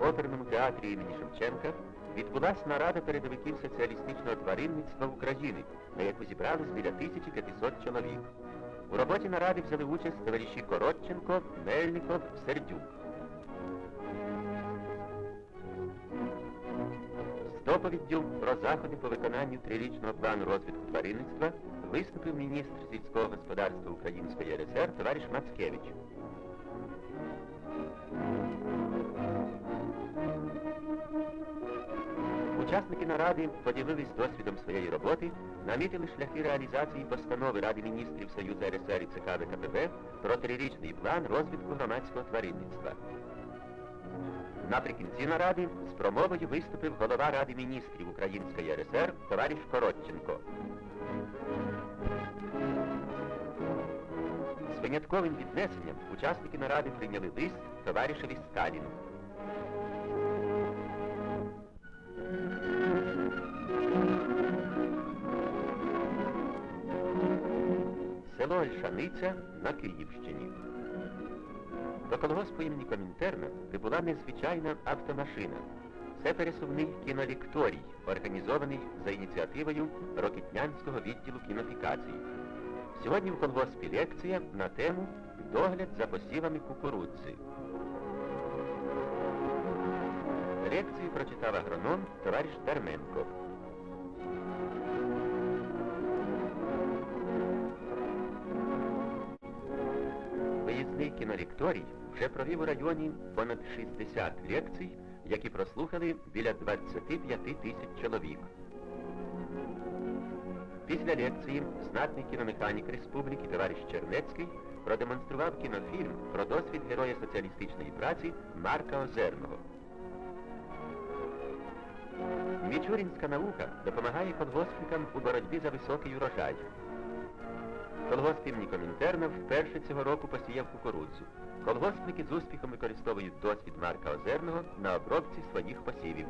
обласному оперному театрі імені Шевченка відбулася нарада передовиків соціалістичного тваринництва України, на яку зібрались біля 1500 чоловік. У роботі наради взяли участь товариші Коротченко, Мельников, Сердюк. З доповіддю про заходи по виконанню трирічного плану розвитку тваринництва виступив міністр сільського господарства Української РСР товариш Мацкевич. Учасники наради поділились досвідом своєї роботи, намітили шляхи реалізації постанови Ради міністрів Союзу РСР і ЦК ВКПБ про трирічний план розвитку громадського тваринництва. Наприкінці наради з промовою виступив голова Ради міністрів Української РСР товариш Коротченко. З винятковим віднесенням учасники наради прийняли лист товаришеві Сталіну. Село Ольшаниця на Київщині. До колгоспу імені Комінтерна прибула незвичайна автомашина. Це пересувний кінолікторій, організований за ініціативою Рокітнянського відділу кінофікації. Сьогодні в колгоспі лекція на тему Догляд за посівами кукурудзи. Лекцію прочитав агроном товариш Дарменко. Виїзний вже провів у районі понад 60 лекцій, які прослухали біля 25 тисяч чоловік. Після лекції знатний кіномеханік республіки товариш Чернецький продемонстрував кінофільм про досвід героя соціалістичної праці Марка Озерного. Мічурінська наука допомагає колгоспникам у боротьбі за високий урожай. Колгосп імені Комінтерна вперше цього року посіяв кукурудзу. Колгоспники з успіхом використовують досвід Марка Озерного на обробці своїх посівів.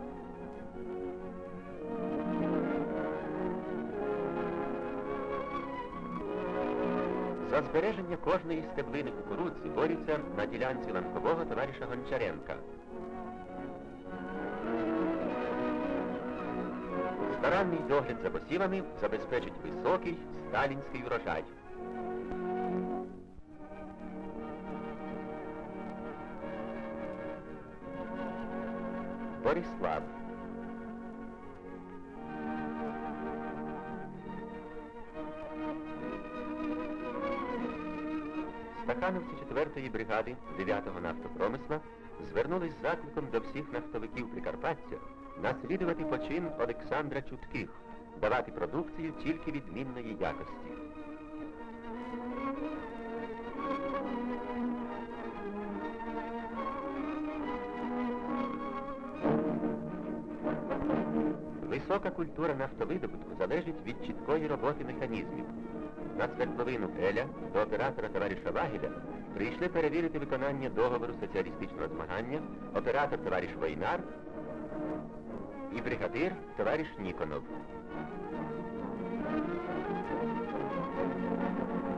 За збереження кожної стеблини кукурудзи борються на ділянці ланкового товариша Гончаренка. Старанний догляд за посівами забезпечить високий сталінський урожай. Борислав. Стахановці 4-ї бригади 9-го нафтопромисла звернулись з закликом до всіх нафтовиків Прикарпаття наслідувати почин Олександра Чутких, давати продукцію тільки відмінної якості. Висока культура нафтовидобутку залежить від чіткої роботи механізмів. На свердловину Еля до оператора товариша Вагіля прийшли перевірити виконання договору соціалістичного змагання оператор товариш Войнар і бригадир товариш Ніконов.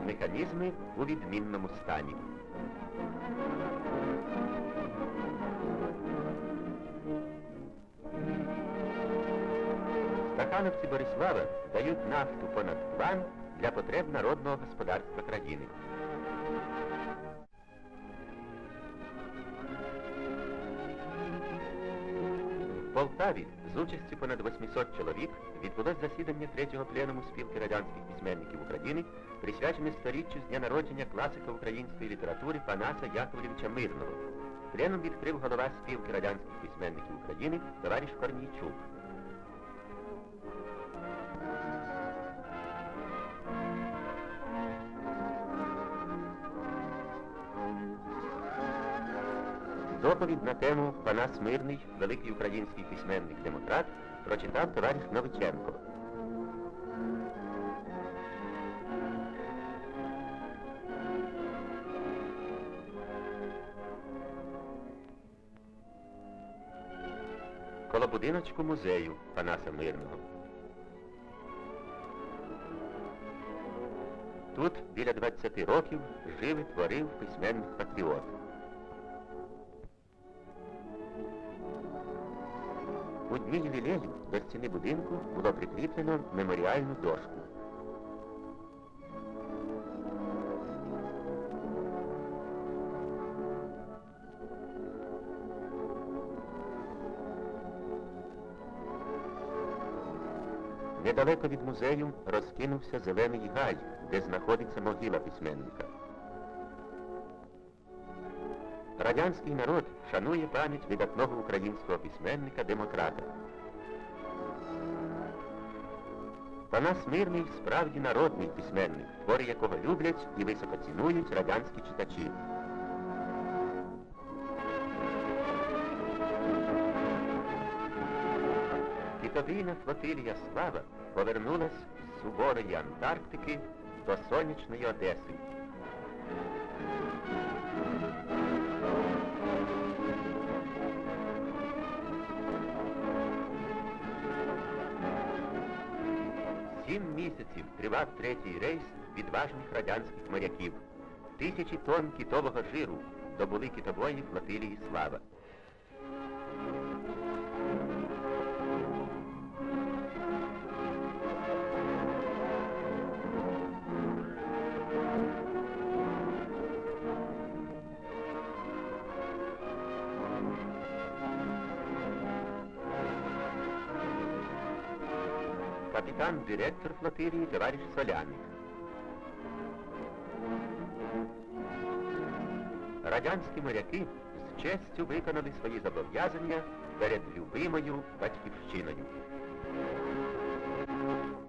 Механізми у відмінному стані. Стахановці Борислава дають нафту понад план для потреб народного господарства країни. В Полтаві з участю понад 800 чоловік відбулось засідання третього пленуму спілки радянських письменників України, присвячене сторіччю з дня народження класика української літератури Панаса Яковлевича Мирного. Пленум відкрив голова спілки радянських письменників України товариш Корнійчук. Доповідь на тему Панас Мирний, великий український письменник-демократ, прочитав товариш Новиченко. Коло будиночку музею Панаса Мирного. Тут біля 20 років жив і творив письменник-патріот. У дні ювілею до стіни будинку було прикріплено меморіальну дошку. Недалеко від музею розкинувся зелений гай, де знаходиться могила письменника. Радянський народ шанує пам'ять видатного українського письменника-демократа. Панас Мирний справді народний письменник, твори якого люблять і високо цінують радянські читачі. Китовійна флотилія Слава повернулась з суворої Антарктики до сонячної Одеси. Місяців третій рейс відважних радянських моряків. Тисячі тонн китового жиру добули китобої флотилії Слава. Капітан-директор флотилии, товарищ Соляник. Радянські моряки з честю виконали свої зобов'язання перед любимою батьківщиною.